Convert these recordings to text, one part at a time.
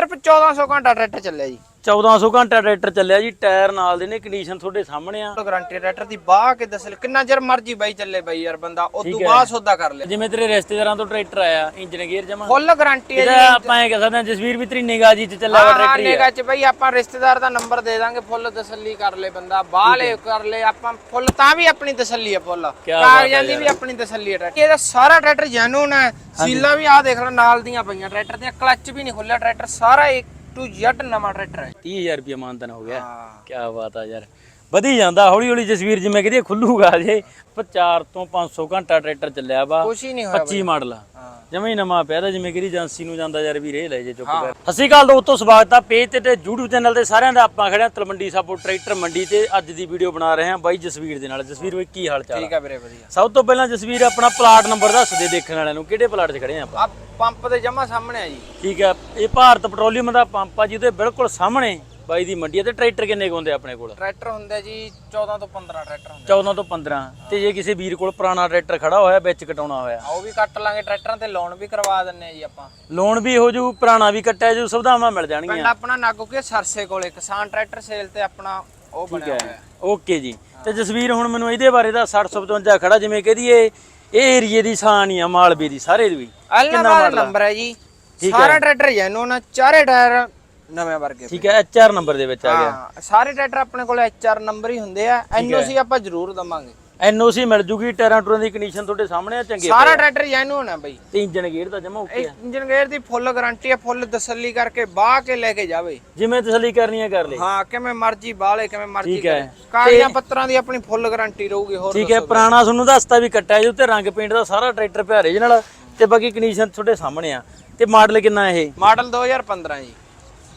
ਸਿਰਫ 1400 ਘੰਟਾ ਟਰੈਕਟਰ ਚੱਲਿਆ ਜੀ। 1400 ਘੰਟਾ ਟਰੈਕਟਰ ਚੱਲਿਆ ਜੀ ਟਾਇਰ ਨਾਲ ਦੇ ਨੇ ਕੰਡੀਸ਼ਨ ਤੁਹਾਡੇ ਸਾਹਮਣੇ ਆ। ਗਾਰੰਟੀ ਟਰੈਕਟਰ ਦੀ ਬਾਹ ਕੇ ਦੱਸ ਕਿੰਨਾ ਚਿਰ ਮਰਜ਼ੀ ਬਾਈ ਚੱਲੇ ਬਾਈ ਯਾਰ ਬੰਦਾ ਉਹ ਤੋਂ ਬਾਅਦ ਸੌਦਾ ਕਰ ਲੈ ਜਿਵੇਂ ਤੇਰੇ ਰਿਸ਼ਤੇਦਾਰਾਂ ਤੋਂ ਟਰੈਕਟਰ ਆਇਆ ਇੰਜਨ ਗੇਅਰ ਜਮਾ। ਫੁੱਲ ਗਾਰੰਟੀ ਹੈ ਇਹਦਾ ਆਪਾਂ ਇਹ ਕਹਿ ਸਕਦੇ ਹਾਂ ਜਸਵੀਰ ਵੀ ਤੇਰੀ ਨਿਗਾਹ ਜੀ ਚ ਚੱਲਿਆ ਵਾ ਟਰੈਕਟਰ ਹੀ ਆ। ਨੇਗਾ ਚ ਬਈ ਆਪਾਂ ਰਿਸ਼ਤੇਦਾਰ ਦਾ ਨੰਬਰ ਦੇ ਦਾਂਗੇ ਫੁੱਲ ਤਸੱਲੀ ਕਰ ਲੈ ਬੰਦਾ ਬਾਹਲੇ ਕਰ ਲੈ ਆਪਾਂ ਫੁੱਲ ਤਾਂ ਵੀ ਆਪਣੀ ਤਸੱਲੀ ਹੈ ਫੁੱਲ ਕਾਗਜ਼ਾਂ ਦੀ ਵੀ ਆਪਣੀ ਤਸੱਲੀ ਹੈ ਟਰੈਕਟਰ ਇਹਦਾ ਸਾਰਾ ਟਰੈਕਟਰ ਜੈਨੂਨ ਹੈ। ਸੀਲਾਂ ਵੀ ਆਹ ਦੇਖ ਲੈ ਨਾਲ ਦੀਆਂ ਪਈਆਂ ਟਰੈਕਟਰ ਦੀਆਂ ਕਲੱਚ ਵੀ ਨਹੀਂ ਖੁੱਲਿਆ ਟਰੈਕਟਰ ਸਾਰਾ A to Z ਨਵਾਂ ਟਰੈਕਟਰ ਹੈ 30000 ਰੁਪਏ ਮਾਨਤਨ ਹੋ ਗਿਆ। ਹਾਂ। ਕੀ ਬਾਤ ਆ ਯਾਰ। ਵਧੀ ਜਾਂਦਾ ਹੌਲੀ ਹੌਲੀ ਜਸਵੀਰ ਜਿਵੇਂ ਕਹਿੰਦੀ ਖੁੱਲੂਗਾ ਜੇ। ਪਰ 4 ਤੋਂ 500 ਘੰਟਾ ਟਰੈਕਟਰ ਚੱਲਿਆ ਵਾ। ਕੁਛ ਹੀ ਨਹੀਂ ਹੋਇਆ 25 ਮਾਡਲ ਆ। ਜਮਾ ਹੀ ਨਵਾਂ ਪਿਆ ਤਾਂ ਜਿਵੇਂ ਕਿ ਏਜੰਸੀ ਨੂੰ ਜਾਂਦਾ ਯਾਰ ਵੀ ਲੈ ਜੇ ਚੁੱਪ ਕਰ। ਸਤਿ ਸ਼੍ਰੀ ਅਕਾਲ ਦੋਸਤੋ ਸਵਾਗਤ ਆ ਪੇਜ ਤੇ ਤੇ YouTube ਚੈਨਲ ਤੇ ਸਾਰਿਆਂ ਦਾ। ਆਪਾਂ ਖੜੇ ਆ ਤਲਮੰਡੀ ਸਾਬੋ ਟਰੈਕਟਰ ਮੰਡੀ ਤੇ। ਅੱਜ ਦੀ ਵੀਡੀਓ ਬਣਾ ਰਹੇ ਹਾਂ ਬਾਈ ਜਸਵੀਰ ਦੇ ਨਾਲ। ਜਸਵੀਰ ਬਾਈ ਕੀ ਹਾਲ ਚਾਲ ਠੀਕ ਹੈ ਵੀਰੇ ਵਧੀਆ। ਆ ਸਭ ਤੋਂ ਪਹਿਲਾਂ ਜਸਵੀਰ ਆਪਣਾ ਪਲਾਟ ਨੰਬਰ ਦੱਸ ਦੇ ਦੇਖਣ ਵਾਲਿਆਂ ਨੂੰ। ਕਿਹੜੇ ਪਲਾਟ 'ਚ ਖੜੇ ਆ ਆਪਾਂ? ਆ ਪੰਪ ਦੇ ਜਮਾ ਸਾਹਮਣੇ ਆ ਜੀ। ਠੀਕ ਆ। ਇਹ ਭਾਰਤ ਪੈਟਰੋਲੀਅਮ ਦਾ ਪੰਪ ਆ ਜਿਹਦੇ ਬਿਲਕੁਲ ਸਾਹਮਣੇ। ਬਾਈ ਦੀ ਮੰਡੀ ਆ ਤੇ ਟਰੈਕਟਰ ਕਿੰਨੇ ਕੁ ਹੁੰਦੇ ਆਪਣੇ ਕੋਲ? ਟਰੈਕਟਰ ਹੁੰਦੇ ਜੀ 14 ਤੋਂ 15 ਟਰੈਕਟਰ ਹੁੰਦੇ 14 ਤੋਂ 15 ਤੇ ਜੇ ਕਿਸੇ ਵੀਰ ਕੋਲ ਪੁਰਾਣਾ ਟਰੈਕਟਰ ਖੜਾ ਹੋਇਆ ਵਿੱਚ ਕਟਾਉਣਾ ਹੋਇਆ? ਉਹ ਵੀ ਕੱਟ ਲਾਂਗੇ ਟਰੈਕਟਰਾਂ ਤੇ ਲੋਨ ਵੀ ਕਰਵਾ ਦਿੰਨੇ ਆ ਜੀ ਆਪਾਂ। ਲੋਨ ਵੀ ਹੋ ਜੂ ਪੁਰਾਣਾ ਵੀ ਕੱਟਿਆ ਜੂ ਸੁਵਿਧਾਵਾਂ ਮਿਲ ਜਾਣਗੀਆਂ। ਪਿੰਡ ਆਪਣਾ ਨਾਗੋ ਕੇ ਸਰਸੇ ਕੋਲੇ ਕਿਸਾਨ ਟਰੈਕਟਰ ਸੇਲ ਤੇ ਆਪਣਾ ਉਹ ਬਣਿਆ ਹੋਇਆ। ਓਕੇ ਜੀ। ਤੇ ਜਸਵੀਰ ਹੁਣ ਮੈਨੂੰ ਇਹਦੇ ਬਾਰੇ ਦਾ 6055 ਖੜਾ ਜਿਵੇਂ ਕਹਦੀਏ ਇਹ ਏਰੀਏ ਦੀ ਸ਼ਾਨ ਹੀ ਆ ਮਾਲਵੇ ਦੀ ਸਾਰੇ ਦੀ ਅਲਨਾਬਾਦ ਨੰਬਰ ਹੈ ਜੀ। ਸਾਰਾ ਟਰੈਕਟਰ ਜੈਨੂਨ ਚਾਰੇ ਟਾਇਰ ਨਵੇਂ ਵਰਗੇ ਠੀਕ ਹੈ ਐਚਆਰ ਨੰਬਰ ਦੇ ਵਿੱਚ ਆ ਗਿਆ। ਹਾਂ ਸਾਰੇ ਟਰੈਕਟਰ ਆਪਣੇ ਕੋਲ ਐਚਆਰ ਨੰਬਰ ਹੀ ਹੁੰਦੇ ਆ। ਐਨਓਸੀ ਆਪਾਂ ਜ਼ਰੂਰ ਦਵਾਂਗੇ। ਐਨਓਸੀ ਮਿਲ ਜੂਗੀ ਟਾਇਰਾਂ ਟੂਰਾਂ ਦੀ ਕੰਡੀਸ਼ਨ ਤੁਹਾਡੇ ਸਾਹਮਣੇ ਆ ਚੰਗੇ ਸਾਰਾ ਟਰੈਕਟਰ ਜੈਨੂਨ ਹੈ ਬਈ। ਤੇ ਇੰਜਨ ਗੇਅਰ ਦਾ ਜਮਾ ਓਕੇ ਆ। ਇੰਜਨ ਗੇਅਰ ਦੀ ਫੁੱਲ ਗਾਰੰਟੀ ਹੈ ਫੁੱਲ ਤਸੱਲੀ ਕਰਕੇ ਬਾਹ ਕੇ ਲੈ ਕੇ ਜਾਵੇ। ਜਿਵੇਂ ਤਸੱਲੀ ਕਰਨੀ ਹੈ ਕਰ ਲੈ। ਹਾਂ ਕਿਵੇਂ ਮਰਜ਼ੀ ਬਾਲੇ ਕਿਵੇਂ ਮਰਜ਼ੀ ਠੀਕ ਹੈ। ਕਰੇ। ਕਾਗਜ਼ਾਂ ਪੱਤਰਾਂ ਦੀ ਆਪਣੀ ਫੁੱਲ ਗਾਰੰਟੀ ਰਹੂਗੀ ਹੋਰ ਠੀਕ ਹੈ ਪੁਰਾਣਾ ਤੁਹਾਨੂੰ ਦੱਸਤਾ ਵੀ ਕੱਟਿਆ ਜੂ ਤੇ ਰੰਗ ਪੇਂਟ ਦਾ ਸਾਰਾ ਟਰੈਕਟਰ ਪਿਆਰੇ ਨਾਲ ਤੇ ਬਾਕੀ ਕੰਡੀਸ਼ਨ ਤੁਹਾਡੇ ਸਾਹਮਣੇ ਆ। ਤੇ ਮਾਡਲ ਕਿੰਨਾ ਇਹ? ਮਾਡਲ 2015 ਜੀ।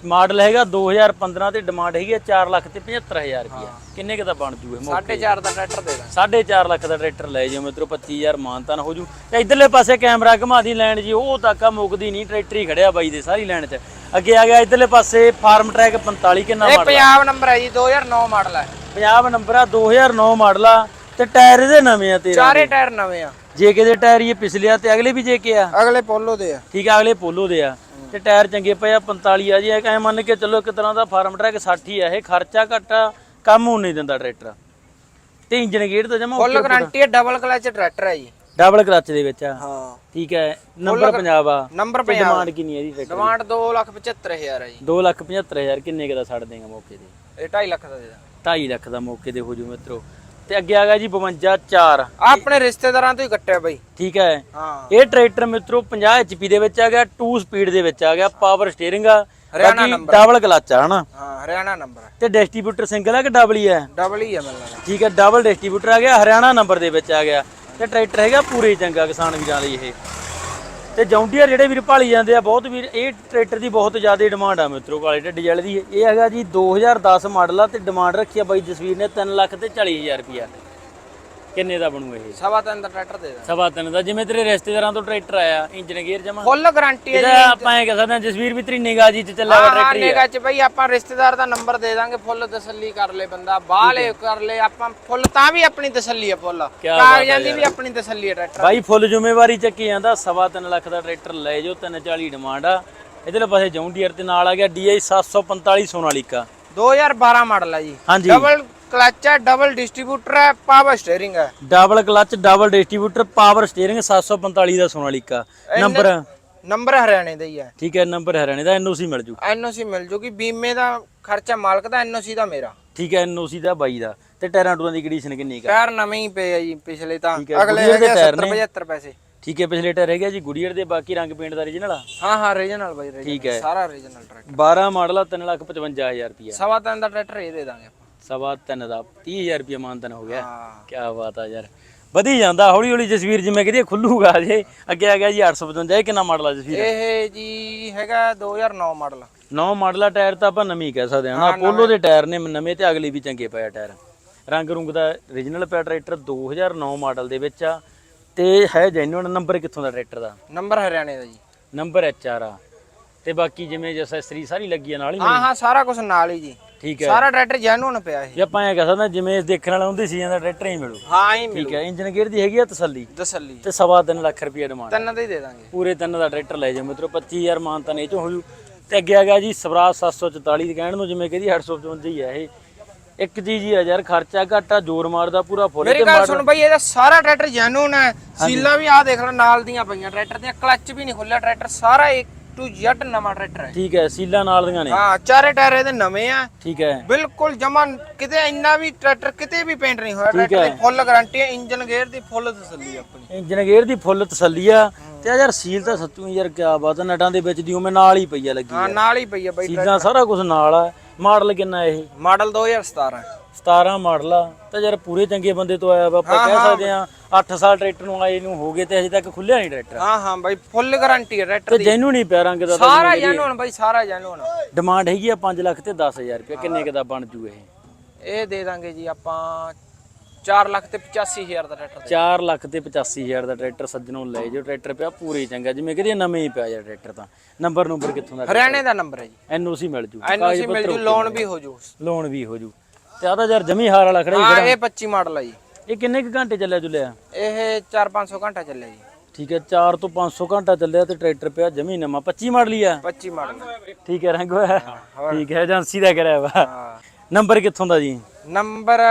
ਮਾਡਲ ਹੈਗਾ 2015 ਤੇ ਡਿਮਾਂਡ ਹੈਗੀ ਆ 4 ਲੱਖ ਤੇ 75000 ਰੁਪਇਆ ਕਿੰਨੇ ਕੁ ਦਾ ਬਣ ਜੂ ਇਹ ਮੌਕੇ 4.5 ਦਾ ਟਰੈਕਟਰ ਦੇ ਦਾਂ 4.5 ਲੱਖ ਦਾ ਟਰੈਕਟਰ ਲੈ ਜਿਓ ਮਿੱਤਰੋ 25000 ਮਾਨਤਾਨ ਹੋ ਜੂ। ਤੇ ਇਧਰਲੇ ਪਾਸੇ ਕੈਮਰਾ ਘੁਮਾ ਦੀ ਲੈਣ ਜੀ ਉਹ ਤੱਕ ਆ ਮੁੱਕਦੀ ਨਹੀਂ ਟਰੈਕਟਰ ਹੀ ਖੜਿਆ ਬਾਈ ਦੇ ਸਾਰੀ ਲੈਣ 'ਚ। ਅੱਗੇ ਆ ਗਿਆ ਇਧਰਲੇ ਪਾਸੇ ਫਾਰਮ ਟਰੈਕ 45 ਕਿੰਨਾ ਇਹ ਮਾਡਲ ਪੰਜਾਬ ਨੰਬਰ ਹੈ ਜੀ 2009 ਮਾਡਲ ਹੈ। ਪੰਜਾਬ ਨੰਬਰ ਆ 2009 ਮਾਡਲ ਆ। ਤੇ ਟਾਇਰ ਇਹਦੇ ਨਵੇਂ ਆ ਤੇਰਾ ਚਾਰੇ ਟਾਇਰ ਨਵੇਂ ਆ। ਜੇਕੇ ਦੇ ਟਾਇਰ ਇਹ ਪਿਛਲੇ ਆ ਤੇ ਅਗਲੇ ਵੀ ਜੇਕੇ ਆ ਅਗਲੇ ਪੋਲੋ ਦੇ ਆ। ਠੀਕ ਆ ਅਗਲੇ ਪੋਲੋ ਦੇ ਆ। ਤੇ ਟਾਇਰ ਚੰਗੇ ਪਏ ਆ 45 ਆ ਜੀ। ਐ ਮੰਨ ਕੇ ਚੱਲੋ ਇੱਕ ਤਰ੍ਹਾਂ ਦਾ ਫਾਰਮ ਟਰੈਕ 60 ਆ ਇਹ ਖਰਚਾ ਘੱਟ ਕੰਮ ਉਹ ਨਹੀਂ ਦਿੰਦਾ ਟਰੈਕਟਰ। ਤੇ ਇੰਜਨ ਗੇਅਰ ਤਾਂ ਜਮਾ ਫੁੱਲ ਗਾਰੰਟੀ ਹੈ ਡਬਲ ਕਲਚ ਟਰੈਕਟਰ ਹੈ ਜੀ। ਡਬਲ ਕਲਚ ਦੇ ਵਿੱਚ ਆ। ਹਾਂ। ਠੀਕ ਹੈ ਨੰਬਰ ਪੰਜਾਬ ਆ। ਨੰਬਰ ਤੇ ਡਿਮਾਂਡ ਕਿੰਨੀ ਹੈ ਇਹਦੀ ਟਰੈਕਟਰ ਡਿਮਾਂਡ 275000 ਹੈ ਜੀ। 275000 ਕਿੰਨੇ ਕੁ ਦਾ ਛੱਡ ਦੇਗਾ ਮੌਕੇ ਤੇ? ਇਹ 2.5 ਲੱਖ ਦਾ ਦੇ ਦਾਂ 2.5 ਲੱਖ ਦਾ ਮੌਕੇ ਤੇ ਹੋ ਜੂ ਮਿੱਤਰੋ। ਤੇ ਅੱਗੇ ਆ ਗਿਆ ਜੀ 52 4 ਆਹ ਆਪਣੇ ਰਿਸ਼ਤੇਦਾਰਾਂ ਤੋਂ ਹੀ ਕੱਟਿਆ ਬਾਈ। ਠੀਕ ਹੈ। ਹਾਂ। ਇਹ ਟਰੈਕਟਰ ਮਿੱਤਰੋ 50 HP ਦੇ ਵਿੱਚ ਆ ਗਿਆ 2 ਸਪੀਡ ਦੇ ਵਿੱਚ ਆ ਗਿਆ ਪਾਵਰ ਸਟੀਅਰਿੰਗ ਆ। ਹਰਿਆਣਾ ਬਾਕੀ ਡਬਲ ਕਲਚ ਆ ਹਨਾ? ਹਾਂ ਹਰਿਆਣਾ ਨੰਬਰ ਤੇ ਡਿਸਟ੍ਰੀਬਿਊਟਰ ਸਿੰਗਲ ਆ ਕਿ ਡਬਲ ਹੀ ਹੈ ਡਬਲ ਹੀ ਮੈਨੂੰ ਲੱਗਦਾ। ਠੀਕ ਹੈ ਡਬਲ ਡਿਸਟ੍ਰੀਬਿਊਟਰ ਆ ਗਿਆ ਹਰਿਆਣਾ ਨੰਬਰ ਦੇ ਵਿੱਚ ਆ ਗਿਆ। ਤੇ ਟਰੈਕਟਰ ਹੈਗਾ ਪੂਰੇ ਚੰਗਾ ਕਿਸਾਨ ਵੀਰਾਂ ਲਈ ਇਹ। ਤੇ ਜੌਂਡੀਅਰ ਜਿਹੜੇ ਵੀਰ ਭਾਲੀ ਜਾਂਦੇ ਆ, ਬਹੁਤ ਵੀਰ, ਇਹ ਟਰੈਕਟਰ ਦੀ ਬਹੁਤ ਜ਼ਿਆਦਾ ਡਿਮਾਂਡ ਆ ਮਿੱਤਰੋ ਕਾਲੇ ਢੱਡੀ ਵਾਲੇ ਦੀ। ਇਹ ਹੈਗਾ ਜੀ 2010 ਮਾਡਲ ਆ ਤੇ ਡਿਮਾਂਡ ਰੱਖੀ ਆ ਬਾਈ ਜਸਵੀਰ ਨੇ 3 ਲੱਖ ਤੇ 40000 ਰੁਪਿਆ ਕਿੰਨੇ ਦਾ ਬਣੂ ਇਹ? ਸਵਾ ਤਿੰਨ ਦਾ ਟਰੈਕਟਰ ਦੇ ਦਾਂ ਸਵਾ ਤਿੰਨ ਦਾ ਜਿਵੇਂ ਤੇਰੇ ਰਿਸ਼ਤੇਦਾਰਾਂ ਤੋਂ ਟਰੈਕਟਰ ਆਇਆ ਇੰਜਨ ਗੇਅਰ ਜਮਾ? ਫੁੱਲ ਗਾਰੰਟੀ ਹੈ ਜੀ ਇਹਦਾ ਆਪਾਂ ਇਹ ਕਹਿ ਸਕਦੇ ਹਾਂ ਜਸਵੀਰ ਵੀ ਤੇਰੀ ਨਿਗਾਹ ਜੀ ਚ ਚੱਲਿਆ ਵਾ ਹਾਂ ਟਰੈਕਟਰ ਹੀ ਆ। ਨੇਗਾ ਚ ਬਈ ਆਪਾਂ ਰਿਸ਼ਤੇਦਾਰ ਦਾ ਨੰਬਰ ਦੇ ਦਾਂਗੇ ਫੁੱਲ ਤਸੱਲੀ ਕਰ ਲੈ ਬੰਦਾ ਬਾਹਲੇ ਕਰ ਲੈ ਆਪਾਂ ਫੁੱਲ ਤਾਂ ਵੀ ਆਪਣੀ ਤਸੱਲੀ ਹੈ ਫੁੱਲ। ਕਿਆ ਬਾਤ ਕਾਗਜ਼ਾਂ ਦੀ ਵੀ ਆਪਣੀ ਤਸੱਲੀ ਹੈ ਟਰੈਕਟਰ। ਬਾਈ ਫੁੱਲ ਜ਼ਿੰਮੇਵਾਰੀ ਚੱਕੀ ਜਾਂਦਾ ਸਵਾ ਤਿੰਨ ਲੱਖ ਦਾ ਟਰੈਕਟਰ ਲੈ ਜਾਓ 340 ਡਿਮਾਂਡ ਆ। ਇਧਰਲੇ ਪਾਸੇ ਜੌਂਡੀਅਰ ਤੇ ਨਾਲ ਆ ਗਿਆ DI 745 ਸੋਨਾਲੀਕਾ। 2012 ਮਾਡਲ ਹੈ ਜੀ। ਹਾਂਜੀ। ਡਬਲ ਕਲਚ ਹੈ ਡਬਲ ਡਿਸਟ੍ਰੀਬਿਊਟਰ ਹੈ ਪਾਵਰ ਸਟੀਅਰਿੰਗ ਹੈ। Double clutch double distributor power steering 745 ਦਾ ਸੋਨਾਲੀਕਾ ਨੰਬਰ ਨੰਬਰ ਹਰਿਆਣੇ ਦਾ ਹੀ ਹੈ। ਠੀਕ ਹੈ ਨੰਬਰ ਹਰਿਆਣੇ ਦਾ ਐਨਓਸੀ ਮਿਲ ਜੂ। ਐਨਓਸੀ ਮਿਲ ਜੂਗੀ ਬੀਮੇ ਦਾ ਖਰਚਾ ਮਾਲਕ ਦਾ ਐਨਓਸੀ ਦਾ ਮੇਰਾ। ਠੀਕ ਹੈ ਐਨਓਸੀ ਦਾ ਬਾਈ ਦਾ। ਤੇ ਟਾਇਰਾਂ ਟੂਰਾਂ ਦੀ ਕੰਡੀਸ਼ਨ ਕਿੰਨੀ ਕਾ ਟਾਇਰ ਨਵੇਂ ਹੀ ਪਏ ਆ ਜੀ ਪਿਛਲੇ ਤਾਂ। ਅਗਲੇ ਦੇ ਟਾਇਰ 70 ਨੇ। 75 ਪੈਸੇ। ਠੀਕ ਹੈ ਪਿਛਲੇ ਟਾਇਰ ਹੈਗਾ ਜੀ ਗੁਡੀਅਰ ਦੇ ਬਾਕੀ ਰੰਗ ਪੇਂਟ ਦਾ ਰੀਜਨਲ ਆ? ਹਾਂ ਹਾਂ ਰੀਜਨਲ ਬਾਈ ਰੀਜਨਲ। ਸਾਰਾ ਰੀਜਨਲ ਟਰੈਕਟਰ। 12 ਮਾਡਲ ਆ 355000 ਰੁਪਿਆ ਸਵਾ ਤਿੰਨ ਦਾ ਟਰੈਕਟਰ ਇਹ ਦੇ ਦਾਂਗੇ ਸਵਾ ਤਿੰਨ ਦਾ 30000 ਰੁਪਿਆ ਮਾਨਤਨ ਹੋ ਗਿਆ। ਕੀ ਬਾਤ ਆ ਯਾਰ। ਵਧੀ ਜਾਂਦਾ ਹੌਲੀ ਹੌਲੀ ਜਸਵੀਰ ਜਿਵੇਂ ਕਹਿੰਦੀ ਖੁੱਲੂਗਾ ਜੇ ਅੱਗੇ ਆ ਗਿਆ ਜੀ 855 ਇਹ ਕਿੰਨਾ ਮਾਡਲ ਆ ਜਸਵੀਰ? ਇਹ ਜੀ ਹੈਗਾ 2009 ਮਾਡਲ। ਨੌ ਮਾਡਲ ਆ ਟਾਇਰ ਤਾਂ ਆਪਾਂ ਨਵੀਂ ਕਹਿ ਸਕਦੇ ਹਾਂ। ਨਾ ਅਪੋਲੋ ਦੇ ਟਾਇਰ ਨੇ ਨਵੇਂ ਤੇ ਅਗਲੇ ਵੀ ਚੰਗੇ ਪਏ ਆ ਟਾਇਰ। ਰੰਗ ਰੁੰਗ ਦਾ ਰੀਜਨਲ ਪਿਆ ਟਰੈਕਟਰ 2009 ਮਾਡਲ ਦੇ ਵਿੱਚ ਆ। ਤੇ ਹੈ ਜੈਨੂਨ ਨੰਬਰ ਕਿੱਥੋਂ ਦਾ ਟਰੈਕਟਰ ਦਾ? ਨੰਬਰ ਹਰਿਆਣੇ ਦਾ ਜੀ। ਨੰਬਰ ਐਚਆਰ ਆ। ਤੇ ਬਾਕੀ ਜਿਵੇਂ ਐਕਸੈਸਰੀ ਸਾਰੀ ਲੱਗੀ ਆ ਨਾਲ ਹੀ ਹਾਂ ਹਾਂ ਸਾਰਾ ਕੁਝ ਨਾਲ ਹੀ ਜੀ। ਠੀਕ ਹੈ। ਸਾਰਾ ਟਰੈਕਟਰ ਜੈਨੂਨ ਪਿਆ ਇਹ। ਜੇ ਆਪਾਂ ਇਹ ਕਹਿ ਸਕਦੇ ਹਾਂ ਜਿਵੇਂ ਇਸ ਦੇਖਣ ਵਾਲਾ ਹੁੰਦੀ ਸੀ ਜਾਂਦਾ ਟਰੈਕਟਰ ਹੀ ਮਿਲੂ। ਹਾਂ ਹੀ ਮਿਲੂ। ਠੀਕ ਹੈ ਇੰਜਨ ਗੇਅਰ ਦੀ ਹੈਗੀ ਆ ਤਸੱਲੀ। ਤਸੱਲੀ। ਤੇ ਸਵਾ ਤਿੰਨ ਲੱਖ ਰੁਪਏ ਡਿਮਾਂਡ ਤਿੰਨ ਦਾ ਹੀ ਦੇ ਦਾਂਗੇ। ਪੂਰੇ ਤਿੰਨ ਦਾ ਟਰੈਕਟਰ ਲੈ ਜਾਓ ਮਿੱਤਰੋ 25000 ਮਾਨ ਤਾਂ ਨਹੀਂ ਚੋਂ ਹੋ ਜੂ। ਤੇ ਅੱਗੇ ਆ ਗਿਆ ਜੀ ਸਵਰਾਜ 744 ਦੀ ਕਹਿਣ ਨੂੰ ਜਿਵੇਂ ਕਹਿੰਦੀ 855 ਹੀ ਹੈ ਇਹ। ਇੱਕ ਚੀਜ਼ ਹੀ ਆ ਯਾਰ ਖਰਚਾ ਘਾਟਾ ਜ਼ੋਰ ਮਾਰਦਾ ਪੂਰਾ ਫੁੱਲ ਮੇਰੀ ਗੱਲ ਸੁਣ ਬਈ ਇਹਦਾ ਸਾਰਾ ਟਰੈਕਟਰ ਜੈਨੂਨ ਹੈ। ਸੀਲਾਂ ਵੀ ਆਹ ਦੇਖ ਲੈ ਨਾਲ ਦੀਆਂ ਪਈਆਂ ਟਰੈਕਟਰ ਦੀਆਂ ਕਲੱਚ ਵੀ ਨਹੀਂ ਖੁੱਲਿਆ ਟਰੈਕਟਰ ਸਾਰਾ A to Z ਨਵਾਂ ਟਰੈਕਟਰ ਹੈ। ਠੀਕ ਹੈ ਸੀਲਾਂ ਨਾਲ ਦੀਆਂ ਨੇ। ਹਾਂ ਚਾਰੇ ਟਾਇਰ ਇਹਦੇ ਨਵੇਂ ਆ। ਠੀਕ ਹੈ। ਬਿਲਕੁਲ ਜਮਾ ਕਿਤੇ ਇੰਨਾ ਵੀ ਟਰੈਕਟਰ ਕਿਤੇ ਵੀ ਪੇਂਟ ਨਹੀਂ ਹੋਇਆ। ਟਰੈਕਟਰ ਦੀ ਫੁੱਲ ਗਾਰੰਟੀ ਹੈ ਇੰਜਨ ਗੇਅਰ ਦੀ ਫੁੱਲ ਤਸੱਲੀ ਆਪਣੀ। ਇੰਜਨ ਗੇਅਰ ਦੀ ਫੁੱਲ ਤਸੱਲੀ ਆ। ਤੇ ਆ ਯਾਰ ਸੀਲ ਤਾਂ ਸੱਚੂ ਯਾਰ ਕਿਆ ਬਾਤ ਆ ਨਟਾਂ ਦੇ ਵਿੱਚ ਦੀ ਉਵੇਂ ਨਾਲ ਹੀ ਪਈ ਆ ਲੱਗੀ ਹਾਂ ਨਾਲ ਹੀ ਪਈ ਆ ਬਈ ਸੀਲਾਂ ਸਾਰਾ ਕੁਝ ਨਾਲ ਆ। ਮਾਡਲ ਕਿੰਨਾ ਇਹ? ਮਾਡਲ 2017 17 ਮਾਡਲ ਆ ਤਾਂ ਯਾਰ ਪੂਰੇ ਚੰਗੇ ਬੰਦੇ ਤੋਂ ਆਇਆ ਵਾ ਆਪਾਂ ਕਹਿ ਸਕਦੇ ਆ 8 ਸਾਲ ਟਰੈਕਟਰ ਨੂੰ ਆਏ ਨੂੰ ਹੋ ਗਏ ਤੇ ਅਜੇ ਤੱਕ ਖੁੱਲਿਆ ਨਹੀਂ ਟਰੈਕਟਰ। ਹਾਂ ਹਾਂ ਬਾਈ ਫੁੱਲ ਗਾਰੰਟੀ ਹੈ ਟਰੈਕਟਰ ਤੇ ਦੀ। ਜੈਨੂੰ ਨਹੀਂ ਪਿਆ ਰੰਗ ਦਾ ਤਾਂ ਸਾਰਾ ਜੈਨੂਨ ਬਾਈ ਸਾਰਾ ਜੈਨੂਨ। ਡਿਮਾਂਡ ਹੈਗੀ ਆ 5 ਲੱਖ ਤੇ 10000 ਰੁਪਏ ਕਿੰਨੇ ਕੁ ਦਾ ਬਣ ਜੂ ਇਹ? ਇਹ ਦੇ ਦਾਂਗੇ ਜੀ ਆਪਾਂ 4 ਲੱਖ ਤੇ 85000 ਦਾ ਟਰੈਕਟਰ 4 ਲੱਖ ਤੇ 85000 ਦਾ ਟਰੈਕਟਰ ਸੱਜਣੋਂ ਲੈ ਜੋ ਟਰੈਕਟਰ ਪਿਆ ਪੂਰੇ ਹੀ ਚੰਗਾ ਜਿਵੇਂ ਕਹਿੰਦੇ ਨਵੇਂ ਹੀ ਪਿਆ ਯਾਰ ਟਰੈਕਟਰ ਤਾਂ। ਨੰਬਰ ਨੰਬਰ ਕਿੱਥੋਂ ਦਾ ਹਰਿਆਣੇ ਦਾ ਨੰਬਰ ਹੈ ਜੀ। ਐਨਓਸੀ ਮਿਲ ਜੂ ਐਨਓਸੀ ਮਿਲ ਜੂ ਲੋਨ ਵੀ ਹੋ ਜੂ। ਲੋਨ ਵੀ ਹੋ ਜੂ। ਤੇ ਆ ਤਾਂ ਯਾਰ ਜਮੀ ਹਾਰ ਵਾਲਾ ਖੜਾ ਹੀ ਹਾਂ ਖੜਾ ਇਹ 25 ਮਾਡਲ ਹੈ ਜੀ। ਇਹ ਕਿੰਨੇ ਕੁ ਘੰਟੇ ਚੱਲਿਆ ਜੁਲਿਆ ਇਹ 4-500 ਘੰਟਾ ਚੱਲਿਆ ਜੀ। ਠੀਕ ਹੈ 4 ਤੋਂ 500 ਘੰਟਾ ਚੱਲਿਆ ਤੇ ਟਰੈਕਟਰ ਪਿਆ ਜਮੀ ਨਵਾਂ। 25 ਮਾਡਲ ਹੀ ਆ। 25 ਮਾਡਲ। ਠੀਕ ਹੈ ਰੰਗ ਹੋਇਆ। ਠੀਕ ਹੈ ਏਜੰਸੀ ਦਾ ਕਰਿਆ ਵਾ। ਹਾਂ। ਨੰਬਰ ਕਿੱਥੋਂ ਦਾ ਜੀ? ਨੰਬਰ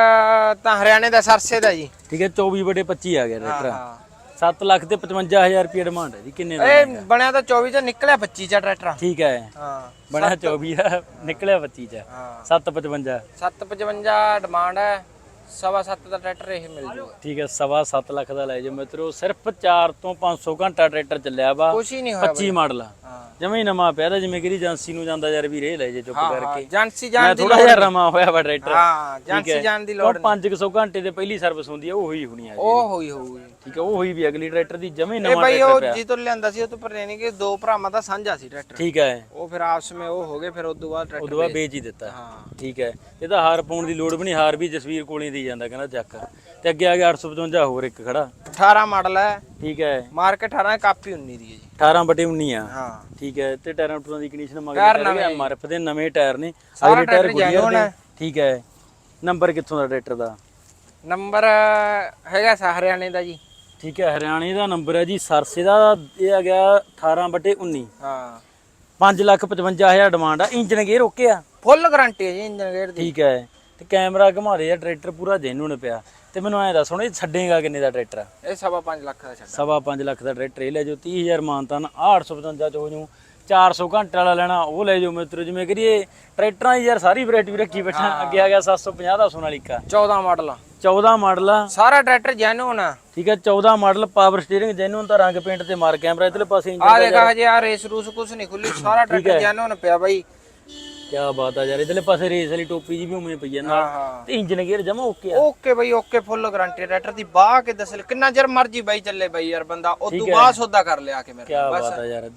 ਤਾਂ ਹਰਿਆਣੇ ਦਾ ਸਰਸੇ ਦਾ ਜੀ। ਠੀਕ ਹੈ 24 ਬਟੇ 25 ਆ ਗਿਆ ਟਰੈਕਟਰ। ਹਾਂ। 7 ਲੱਖ ਤੇ 55000 ਰੁਪਏ ਡਿਮਾਂਡ ਹੈ ਜੀ ਕਿੰਨੇ ਦਾ ਇਹ ਬਣਿਆ ਤਾਂ 24 ਚ ਨਿਕਲਿਆ 25 ਚ ਟਰੈਕਟਰ। ਠੀਕ ਹੈ। ਹਾਂ ਬਣਿਆ 24 ਆ ਨਿਕਲਿਆ 25 ਚ। ਹਾਂ। 755 755 ਡਿਮਾਂਡ ਹੈ ਸਵਾ ਸੱਤ ਦਾ ਟਰੈਕਟਰ ਇਹ ਮਿਲ ਜੂਗਾ ਠੀਕ ਹੈ ਸਵਾ 7 ਲੱਖ ਦਾ ਲੈ ਜਾਓ ਮਿੱਤਰੋ। ਸਿਰਫ 4 ਤੋਂ 500 ਘੰਟਾ ਟਰੈਕਟਰ ਚੱਲਿਆ ਵਾ। ਕੁਛ ਹੀ ਨਹੀਂ ਹੋਇਆ 25 ਮਾਡਲ ਆ। ਜਮੇ ਹੀ ਨਵਾਂ ਪਿਆ ਤਾਂ ਜਿਵੇਂ ਕਿ ਏਜੰਸੀ ਨੂੰ ਜਾਂਦਾ ਯਾਰ ਵੀ ਰੇ ਲੈ ਜੇ ਚੁੱਪ ਕਰਕੇ। ਏਜੰਸੀ ਜਾਣ ਦੀ ਥੋੜਾ ਜਿਹਾ ਰਮਾ ਹੋਇਆ ਵਾ ਟਰੈਕਟਰ। ਹਾਂ ਏਜੰਸੀ ਜਾਣ ਦੀ ਲੋੜ ਉਹ 500 ਘੰਟੇ ਦੇ ਪਹਿਲੀ ਸਰਵਿਸ ਹੁੰਦੀ ਆ ਉਹ ਹੋਈ ਹੋਣੀ ਆ ਜੀ। ਉਹ ਹੋਈ ਹੋਊਗੀ। ਠੀਕ ਹੈ ਉਹ ਹੋਈ ਵੀ ਅਗਲੀ ਟਰੈਕਟਰ ਦੀ ਜਮੇ ਇਹ ਨਵਾਂ ਬਈ ਟਰੈਕਟਰ ਉਹ ਪਿਆ। ਜੀ ਤੋਂ ਲਿਆਂਦਾ ਸੀ ਉਹ ਤੋਂ ਪਰ ਨਹੀਂ ਕਿ ਦੋ ਭਰਾਵਾਂ ਦਾ ਸਾਂਝਾ ਸੀ ਟਰੈਕਟਰ। ਠੀਕ ਹੈ। ਉਹ ਫਿਰ ਆਪਸ ਵਿੱਚ ਉਹ ਹੋ ਗਏ ਫਿਰ ਉਦੋਂ ਬਾਅਦ ਟਰੈਕਟਰ ਉਦੋਂ ਬਾਅਦ ਵੇਚ ਹੀ ਦਿੱਤਾ। ਹਾਂ। ਠੀਕ ਹੈ। ਇਹਦਾ ਹਾਰ ਪਾਉਣ ਦੀ ਲੋੜ ਵੀ ਨਹੀਂ ਹਾਰ ਵੀ ਜਸਵੀਰ ਕੋਲੇ ਦੀ ਜਾਂਦਾ ਕਹਿੰਦਾ ਚੱਕ। ਤੇ ਅੱਗੇ ਆ ਗਿਆ 855 ਹੋਰ ਇੱਕ ਖੜਾ। 18 ਮਾਡਲ ਹੈ। ਠੀਕ ਹੈ। ਮਾਰਕੀਟ 18 ਕਾਪੀ 19 ਦੀ ਹੈ ਜੀ। 18 ਬਟੇ 19 ਆ। ਹਾਂ। ਠੀਕ ਹੈ ਤੇ ਟਾਇਰਾਂ ਟੂਰਾਂ ਦੀ ਕੰਡੀਸ਼ਨ ਟਾਇਰ ਮਗਰ ਨਵੇਂ ਐਮਆਰਐਫ ਦੇ ਨਵੇਂ ਟਾਇਰ ਨੇ। ਅਗਲੇ ਟਾਇਰ genuine ਦੇ। ਠੀਕ ਹੈ। ਨੰਬਰ ਕਿੱਥੋਂ ਦਾ ਟਰੈਕਟਰ ਦਾ? ਨੰਬਰ ਹੈਗਾ ਸਾ ਹਰਿਆਣੇ ਦਾ ਜੀ। ਠੀਕ ਹੈ ਹਰਿਆਣੇ ਦਾ ਨੰਬਰ ਹੈ ਜੀ। ਸਰਸੇ ਦਾ ਇਹ ਆ ਗਿਆ 18 ਬਟੇ 19 ਹਾਂ। 5 ਲੱਖ 55000 ਡਿਮਾਂਡ ਆ। ਇੰਜਨ ਗੇਅਰ ਓਕੇ ਆ? ਫੁੱਲ ਗਾਰੰਟੀ ਹੈ ਜੀ ਇੰਜਨ ਗੇਅਰ ਦੀ। ਠੀਕ ਹੈ। ਤੇ ਕੈਮਰਾ ਘੁਮਾ ਯਾਰ ਟਰੈਕਟਰ ਪੂਰਾ ਜੈਨੂਨ ਪਿਆ। ਤੇ ਮੈਨੂੰ ਐਂ ਦੱਸ ਹੁਣ ਇਹ ਛੱਡੇਗਾ ਕਿੰਨੇ ਦਾ ਟਰੈਕਟਰ ਇਹ ਸਵਾ 5 ਲੱਖ ਦਾ ਛੱਡ ਸਵਾ 5 ਲੱਖ ਦਾ ਟਰੈਕਟਰ ਇਹ ਲੈ ਜਾਓ 30000 ਮਾਨਤਾਨ 855 ਚ ਹੋ ਜੂ 400 ਘੰਟੇ ਵਾਲਾ ਲੈਣਾ ਉਹ ਲੈ ਜਾਓ ਮਿੱਤਰੋ ਜਿਵੇਂ ਕਰੀਏ ਟਰੈਕਟਰਾਂ ਦੀ ਯਾਰ ਸਾਰੀ ਵੈਰਾਈਟੀ ਵੀ ਰੱਖੀ ਬੈਠਾ ਅੱਗੇ ਆ ਗਿਆ 750 ਦਾ ਸੋਨਾਲੀਕਾ 14 ਮਾਡਲ ਆ। 14 ਮਾਡਲ ਆ। ਸਾਰਾ ਟਰੈਕਟਰ ਜੈਨੂਨ ਆ। ਠੀਕ ਹੈ 14 ਮਾਡਲ ਪਾਵਰ ਸਟੀਅਰਿੰਗ ਜੈਨੂਨ ਤਾਂ ਰੰਗ ਪੇਂਟ ਤੇ ਮਾਰ ਕੈਮਰਾ ਇਧਰਲੇ ਪਾਸੇ ਆ ਦੇਖਾ ਹਜੇ ਆ ਰੇਸ ਰੂਸ ਕੁਛ ਨਹੀਂ ਖੁੱਲੀ ਸਾਰਾ ਟਰੈਕਟਰ ਜੈਨੂਨ ਪਿਆ ਬਾਈ। ਕੀ ਬਾਤ ਆ ਯਾਰ ਇਧਰਲੇ ਪਾਸੇ ਰੇਸ ਵਾਲੀ ਟੋਪੀ ਜੀ ਵੀ ਉਵੇਂ ਪਈ ਆ ਨਾਲ। ਹਾਂ ਤੇ ਇੰਜਨ ਗੇਅਰ ਜਮਾ ਓਕੇ ਆ। ਓਕੇ ਬਾਈ ਓਕੇ ਫੁੱਲ ਗਾਰੰਟੀ ਟਰੈਕਟਰ ਦੀ ਬਾਹ ਕੇ ਦੱਸ ਕਿੰਨਾ ਚਿਰ ਮਰਜ਼ੀ ਬਾਈ ਚੱਲੇ ਬਾਈ ਯਾਰ ਬੰਦਾ ਉਦੋਂ ਬਾਅਦ ਸੌਦਾ ਕਰ ਲਿਆ ਕੇ ਮੇਰੇ ਕੀ ਬਾਤ ਆ ਯਾਰ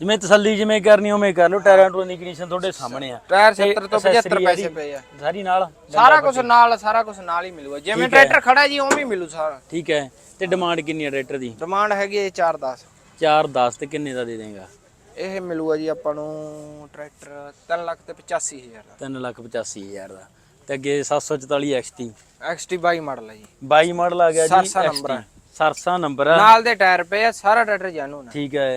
ਜਿਵੇਂ ਤਸੱਲੀ ਜਿਵੇਂ ਕਰਨੀ ਉਵੇਂ ਕਰ ਲਓ ਟਾਇਰਾਂ ਟੂਰਾਂ ਦੀ ਕੰਡੀਸ਼ਨ ਤੁਹਾਡੇ ਸਾਹਮਣੇ ਆ। ਟਾਇਰ 70 ਤੋਂ 75 accessory ਪੈਸੇ ਪਏ ਆ। ਸਾਰੀ ਨਾਲ ਸਾਰਾ ਕੁਝ ਨਾਲ ਸਾਰਾ ਕੁਝ ਨਾਲ ਹੀ ਮਿਲੂਗਾ। ਜਿਵੇਂ ਟਰੈਕਟਰ ਖੜਾ ਜੀ ਉਵੇਂ ਹੀ ਮਿਲੂ ਸਾਰਾ। ਠੀਕ ਹੈ ਤੇ ਡਿਮਾਂਡ ਕਿੰਨੀ ਹੈ ਟਰੈਕਟਰ ਦੀ? ਡਿਮਾਂਡ ਹੈਗੀ ਹੈ 410 4 10 ਤੇ ਕਿੰਨੇ ਦਾ ਦੇ ਦੇਗਾ? ਇਹ ਮਿਲੂਗਾ ਜੀ ਆਪਾਂ ਨੂੰ ਟਰੈਕਟਰ 3 ਲੱਖ ਤੇ 85000 ਦਾ। 3 ਲੱਖ 85 ਹਜ਼ਾਰ ਦਾ। ਤੇ ਅੱਗੇ 744 XT XT 22 ਮਾਡਲ ਹੈ ਜੀ। 22 ਮਾਡਲ ਆ ਗਿਆ ਜੀ ਸਰਸਾ ਨੰਬਰ ਹੈ। ਸਰਸਾ ਨੰਬਰ ਆ। ਨਾਲ ਦੇ ਟਾਇਰ ਪਏ ਆ ਸਾਰਾ ਟਰੈਕਟਰ ਜਾਨੂ ਨਾ। ਠੀਕ ਹੈ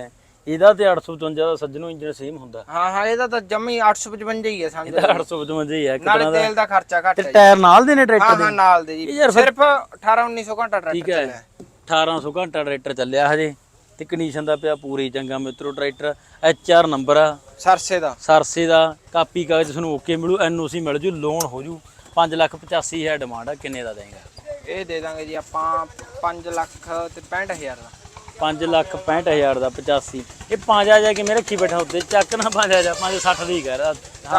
ਇਹਦਾ ਤੇ 855 ਦਾ ਸੱਜਣੋਂ ਇੰਜਨ ਸੇਮ ਹੁੰਦਾ। ਹਾਂ ਹਾਂ ਇਹਦਾ ਤਾਂ ਜੰਮੀ 855 ਹੀ ਹੈ ਸਮਝ ਇਹਦਾ 855 ਹੀ ਹੈ ਨਾਲੇ ਦਾ। ਤੇਲ ਦਾ ਖਰਚਾ ਘੱਟ ਤੇ ਹੈ ਜੀ। ਟਾਇਰ ਨਾਲ ਦੇ ਨੇ ਹਾਂ ਟਰੈਕਟਰ ਹਾਂ ਨਾਲ ਦੇ ਜੀ। ਸਿਰਫ 18 1900 ਘੰਟਾ ਟਰੈਕਟਰ ਠੀਕ ਚੱਲਿਆ। ਹੈ 1800 ਘੰਟਾ ਟਰੈਕਟਰ ਚੱਲਿਆ ਹਜੇ। ਤੇ ਕੰਡੀਸ਼ਨ ਦਾ ਪਿਆ ਪੂਰੀ ਚੰਗਾ ਮਿੱਤਰੋ ਟਰੈਕਟਰ HR ਨੰਬਰ ਆ। ਸਰਸੇ ਦਾ। ਸਰਸੇ ਦਾ ਕਾਪੀ ਕਾਗਜ਼ ਤੁਹਾਨੂੰ ਓਕੇ ਮਿਲੂ ਐਨਓਸੀ ਮਿਲ ਜੂ ਲੋਨ ਹੋ ਜੂ। 5 ਲੱਖ 85 ਹਜ਼ਾਰ ਡਿਮਾਂਡ ਆ ਕਿੰਨੇ ਦਾ ਦੇਗਾ? ਇਹ ਦੇ ਦਾਂਗੇ ਜੀ ਆਪਾਂ 5 ਲੱਖ ਤੇ 65000 ਦਾ। 5 ਲੱਖ 65 ਹਜ਼ਾਰ ਦਾ 85 ਇਹ ਪੰਜ ਆ ਜਾ ਕੇ ਮੇਰੇ ਰੱਖੀ ਬੈਠਾ ਉੱਤੇ ਚੱਕ ਨਾ ਪੰਜ ਆ ਜਾ 5 60 ਦੀ ਕਰ ਹਾਂ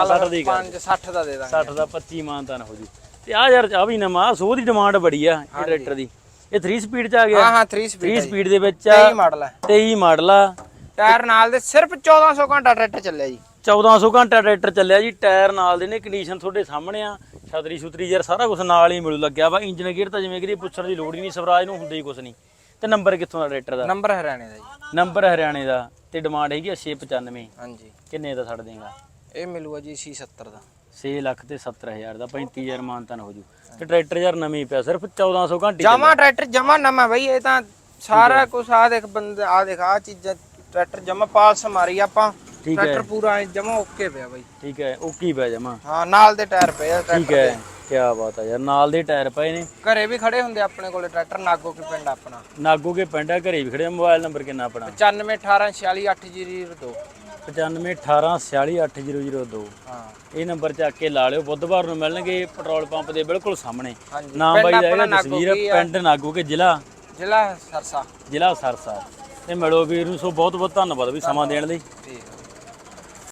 60 ਦੀ ਕਰ। 5 60 ਦਾ ਦੇ ਦਾਂਗੇ। 60 ਦਾ 25 ਮਾਨਤਾਨ ਹੋ ਜੂ। ਤੇ ਆ ਯਾਰ ਆ ਵੀ ਨਵਾਂ ਸੋ ਦੀ ਡਿਮਾਂਡ ਬੜੀ ਆ ਇਹ ਟਰੈਕਟਰ ਦੀ। ਇਹ 3 ਸਪੀਡ ਚ ਆ ਗਿਆ। ਹਾਂ ਹਾਂ 3 ਸਪੀਡ 3 ਸਪੀਡ ਦੇ ਵਿੱਚ ਆ। 23 ਮਾਡਲ ਹੈ 23 ਮਾਡਲ ਆ। ਟਾਇਰ ਨਾਲ ਦੇ ਸਿਰਫ 1400 ਘੰਟਾ ਟਰੈਕਟਰ ਚੱਲਿਆ ਜੀ। 1400 ਘੰਟਾ ਟਰੈਕਟਰ ਚੱਲਿਆ ਜੀ। ਟਾਇਰ ਨਾਲ ਦੇ ਨੇ ਕੰਡੀਸ਼ਨ ਤੁਹਾਡੇ ਸਾਹਮਣੇ ਆ। ਛਤਰੀ ਛੁਤਰੀ ਯਾਰ ਸਾਰਾ ਕੁਝ ਨਾਲ ਹੀ ਮਿਲੂ ਲੱਗਿਆ ਵਾ। ਇੰਜਨ ਗੇਅਰ ਤਾਂ ਜਿਵੇਂ ਕਿ ਪੁੱਛਣ ਦੀ ਲੋੜ ਹੀ ਨਹੀਂ ਸਵਰਾਜ ਨੂੰ ਹੁੰਦਾ ਹੀ ਕੁਝ ਨਹੀਂ। ਤੇ ਨੰਬਰ ਕਿੱਥੋਂ ਦਾ ਟਰੈਕਟਰ ਦਾ? ਨੰਬਰ ਹਰਿਆਣੇ ਦਾ ਜੀ। ਨੰਬਰ ਹਰਿਆਣੇ ਦਾ। ਤੇ ਡਿਮਾਂਡ ਹੈਗੀ 695 ਹਾਂਜੀ। ਕਿੰਨੇ ਦਾ ਛੱਡ ਦੇਗਾ? ਇਹ ਮਿਲੂਗਾ ਜੀ ਸੀ 70 ਦਾ। 6 ਲੱਖ ਤੇ 70000 ਦਾ 35000 ਮਾਨਤਨ ਹੋ ਜੂ। ਤੇ ਟਰੈਕਟਰ ਯਾਰ ਨਵੇਂ ਪਿਆ ਸਿਰਫ 1400 ਘੰਟੇ ਜਮਾ ਟਰੈਕਟਰ ਜਮਾ ਨਵਾਂ ਬਈ ਇਹ ਤਾਂ ਸਾਰਾ ਕੁਝ ਆ ਦੇਖ ਬੰਦੇ ਆ ਦੇਖ ਆ ਚੀਜ਼ਾਂ ਟਰੈਕਟਰ ਜਮਾ ਪਾਲਸ ਮਾਰੀ ਆਪਾਂ। ਟਰੈਕਟਰ ਪੂਰਾ ਜਮਾ ਓਕੇ ਪਿਆ ਬਾਈ। ਠੀਕ ਹੈ ਉਹ ਕੀ ਪਿਆ ਜਮਾ। ਹਾਂ ਨਾਲ ਦੇ ਟਾਇਰ ਪਏ ਆ ਠੀਕ ਹੈ ਕੀ ਬਾਤ ਆ ਯਾਰ ਨਾਲ ਦੇ ਟਾਇਰ ਪਏ ਨੇ। ਘਰੇ ਵੀ ਖੜੇ ਹੁੰਦੇ ਆਪਣੇ ਕੋਲੇ ਟਰੈਕਟਰ ਨਾਗੋ ਕੇ ਪਿੰਡ ਆਪਣਾ? ਨਾਗੋ ਕੇ ਪਿੰਡ ਆ ਘਰੇ ਵੀ ਖੜੇ। ਮੋਬਾਈਲ ਨੰਬਰ ਕਿੰਨਾ ਆਪਣਾ? 9518468002 9518468002 ਹਾਂ। ਇਹ ਨੰਬਰ ਚੱਕ ਕੇ ਲਾ ਲਿਓ। ਬੁੱਧਵਾਰ ਨੂੰ ਮਿਲਣਗੇ ਪੈਟਰੋਲ ਪੰਪ ਦੇ ਬਿਲਕੁਲ ਸਾਹਮਣੇ। ਨਾਮ ਬਾਈ ਦਾ ਹੈਗਾ ਆ? ਪਿੰਡ ਨਾਗੋ ਕੇ ਜ਼ਿਲ੍ਹਾ। ਜ਼ਿਲ੍ਹਾ ਸਰਸਾ। ਜ਼ਿਲ੍ਹਾ ਸਰਸਾ। ਤੇ ਮਿਲੋ ਵੀਰ ਨੂੰ ਸੋ ਬਹੁਤ ਬਹੁਤ ਧੰਨਵਾਦ ਵੀ ਸਮਾਂ ਦੇਣ ਲਈ। ਠੀਕ